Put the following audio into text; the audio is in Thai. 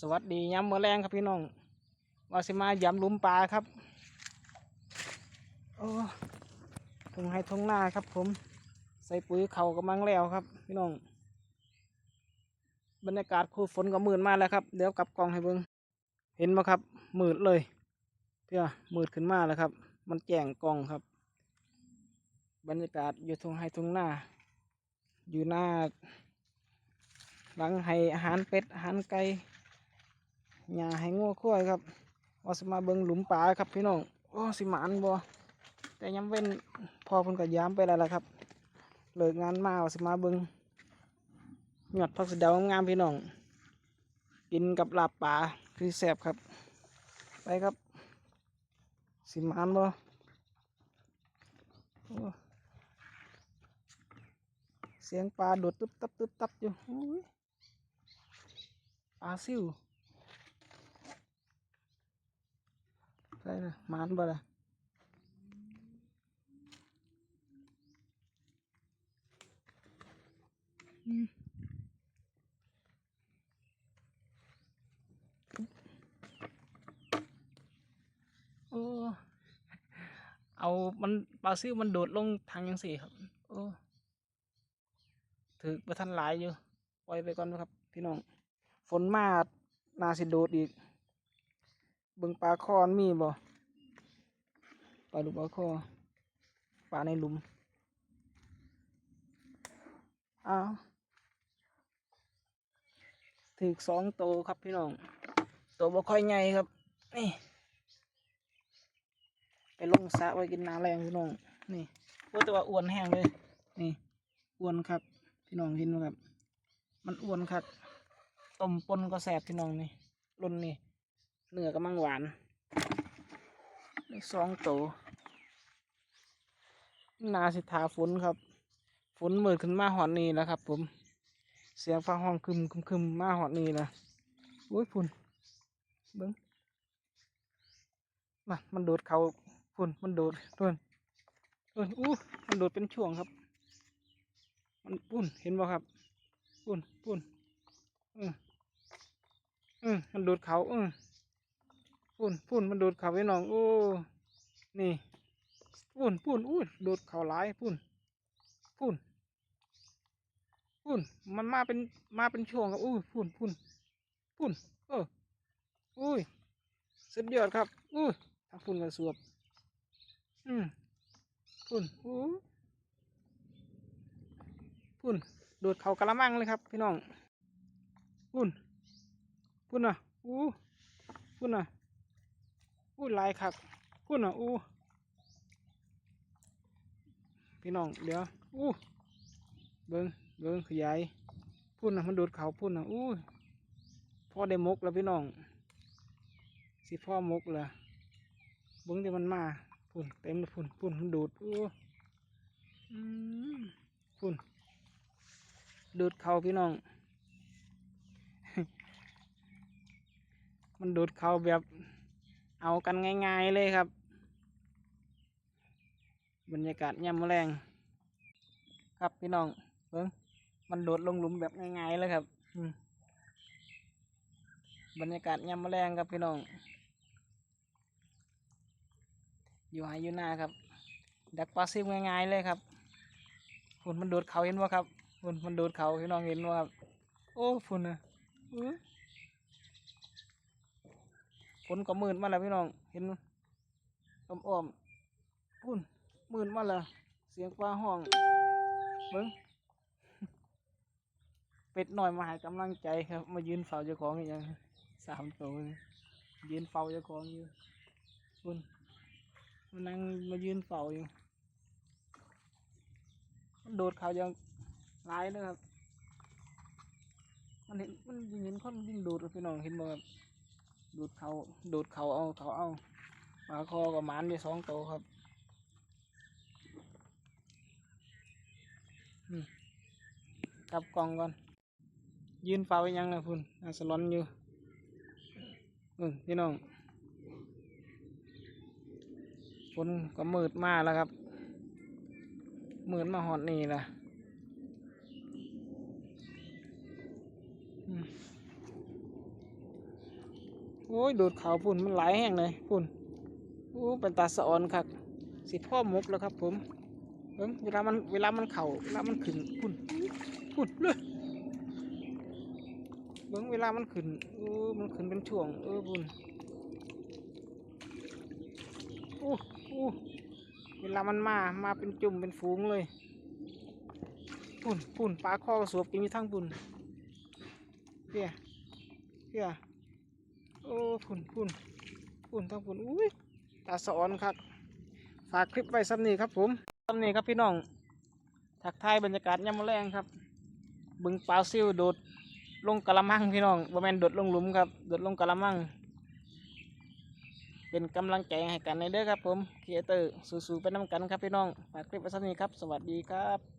สวัสดีย้ำเมื่อแรงครับพี่น้องวาสิมาย้ำลุมปลาครับโอ้ทงให้ทงหน้าครับผม ใส่ปุ๋ยเขากำลังแล้วครับ พี่น้อง บรรยากาศคู่ฝนก็มืดมากแล้วครับ เดี๋ยวกลับกล้องให้เบิ้งเห็นไหมครับ มืดเลยเพื่อมืดขึ้นมาแล้วครับ มันแจ้งกล้องครับ บรรยากาศอยู่ทงให้ทงหน้า อยู่หน้าหลังให้อาหารเป็ดอาหารไก่ หญ้าให้งัวควายครับว่าสิมาเบิ่งหลุมปลาครับพี่น้องโอ้สิหมานบ่แต่ย้ำเว้นพอเพิ่นก็ย้ำไปแล้วล่ะครับเลิกงานมาว่าสิมาเบิ่งหยอดผักสะเดางามๆพี่น้องกินกับลาบปลาคือแซ่บครับไปครับสิมานบ่เสียงปลาโดดตึ๊บตับตึ๊บตับอยู่โอ้ยปลาซิว ใช่เลยมานบ่ละโอ้ เอามันปลาซิวมันโดดลงทางยังสี่ครับ โอ้ถือประทันหลายอยู่ ปล่อยไปก่อนนะครับ พี่น้อง ฝนมานาสิโดดอีก เบิ่งปลาคอนมีบ่ปลาดุกปลาคอปลาในหลุมอ้าวถึกสองโตวครับพี่น้องโตวบ่ค่อยใหญ่ครับ นี่ ไปลงสระไว้กินน้ำแรงพี่น้อง นี่โอ้แต่ว่าอ้วนแห้งเลย นี่อ้วนครับ พี่น้องเห็นไหมครับ มันอ้วนครับต้มปนก็แสบพี่น้องนี่รุ่นนี่ เนื้อกำลังหวานสองโตวนาสิทาฝนครับ ฝนมืดขึ้นมาหอดนี่แล้วครับ ผม เสียงฟ้าห้องคึมคึมคึมมาหอดนี่แล้วโอ้ยฝุ่นเบิ้งมามันโดดเขาฝุ่นมันโดดเพื่อนเพื่อนอู้มันโดดเป็นช่วงครับ มันปุ่นเห็นบ่ครับ ปุ่นปุ่นอืมอืมมันโดดเขาอืม ปุ่นปุ่นมันดูดเข่าไว้น้องโอ้นี่ปุ่นปุ่นอุ้ยดูดเข่าหลายปุ่นปุ่นปุ่นมันมาเป็นมาเป็นช่วงครับอุ้ยปุ่นปุ่นปุ่นเอออุ้ยสุดยอดครับอุ้ยทางปุ่นกันสวบอืมปุ่นอู้ปุ่นดูดเข่ากระมังเลยครับ พี่น้องพุ่นพุ่นอะอู้พุ่นอะ อู้ลายคักพุ่นอะอู้พี่น้องเดี๋ยวอู้เบิ้งเบิ้งขยายพุ่นอะมันดูดเขาพุ่นอะอู้พ่อได้มกแล้วพี่น้องสิพ่อมกแล้วเบิ้งที่มันมาพุ่นเต็มเลยพุ่นพุ่นมันดูดอู้อืมพุ่นดูดเขาพี่น้อง มันดูดเขาแบบ เอากันง่าย ๆ เลยครับ บรรยากาศย่ำแมลงครับพี่น้องเบิ้งมันโดดลงหลุมแบบง่ายๆเลยครับบรรยากาศย่ำแมลงครับพี่น้อง อยู่หายอยู่หน้าครับ ดักปลาซิวง่ายๆเลยครับฝุ่นมันโดดเขาเห็นว่าครับฝุ่นมันโดดเขาพี่น้องเห็นว่าครับ โอ้ฝุ่นนะอือ ฝนก็มืดมาแล้วพี่น้อง เห็นอ้อมๆพุ่นมืดมาแล้ว เสียงฟ้าห้องเบิ้งเป็ดหน่อยมาให้กำลังใจครับ มายืนเฝ้าเจ้าของอย่างสามตัวยืนเฝ้าเจ้าของอยู่พุ่นมันนั่งมายืนเฝ้าอยู่มันโดดเขาอย่างร้ายเลยครับ มันเห็นมันยิงเห็นคนยิ่งโดดพี่น้องเห็นบ่ครับ ดูดเขาดูดเขาเอาเขาเอาปลาคอกับหมันได้สองตัวครับกลับกล่องก่อน ยืนเฝ้าไว้ยังนะพุ่นอาสลอนอยู่อืมพี่น้องฝนก็มืดมากแล้วครับมืดมาหอดนี่แหละอืม โอ้ยโดดเขาพุ่นมันหลายแห้งเลยพุ่นโอ้เป็นตาสะออนครับสิพ่อมกแล้วครับ ผมเวลามันเวลามันเข่าเวลามันขึ้นพุ่นพุ่นเลยเบิ่งเวลามันขึ้นเออมันขึ้นเป็นช่วงเออพุ่นโอ้โอ้เวลามันมามาเป็นจุ่มเป็นฝูงเลยพุ่นพุ่นปลาคอกระสวบกินอยู่ทั้งพุ่นเพี้ยเพี้ย โอ้พุ่นพุ่นพุ่นทั้งพุ่นอุ้ยตาสอนครับฝากคลิปไว้ซ้ำนี้ครับผมซ้ำนี้ครับพี่น้องทักทายบรรยากาศยามแรงครับ บึงปลาซิวโดดลงกะละมังพี่น้องบ่แมนโดดลงหลุมครับโดดลงกะละมัง เป็นกำลังใจให้กันในเด้อครับผมครีเอเตอร์สู้ๆไปน้ำกันครับพี่น้องฝากคลิปไว้ซ้ำนี้ครับ สวัสดีครับ